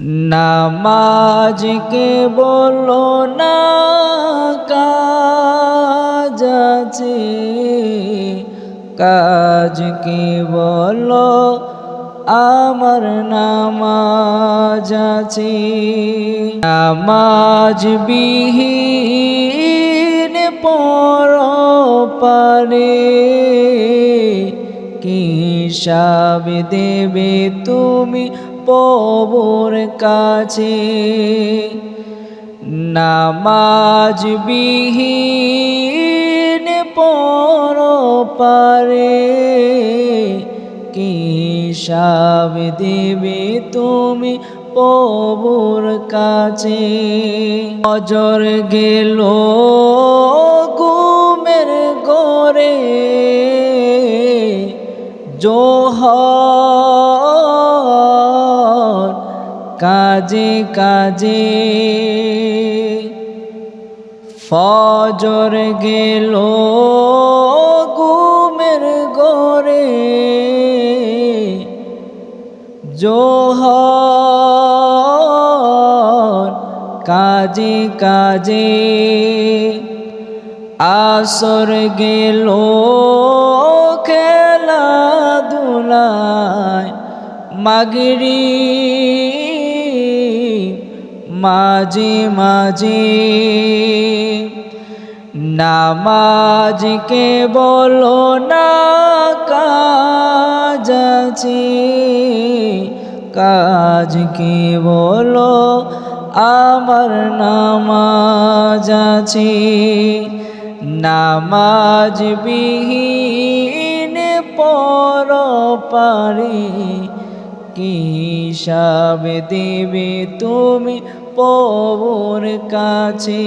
নামাজকে বলো না কাজ আছে? কাজকে বলো? আমার নামাজ আছে। নামাজ বিহীন পর পারে হিসাব দেবে তুমি পবর কাছে? নামাজ বিহীন পর পারে কি হিসাব দেবে তুমি পবর কাছে? অজর গেল জোহর কাজে কাজে ফজর গেল ঘুমের গরে জোহর কাজে কাজে আসর গেল খেলা দুলায় মাগরি, মাঝে মাঝে নামাজকে বলো না কাজ আছে কাজকে বলো আমার নামাজ আছে। নামাজ বিহীন পর পারে কি সাবে দেবে তুমি পবর কাছে?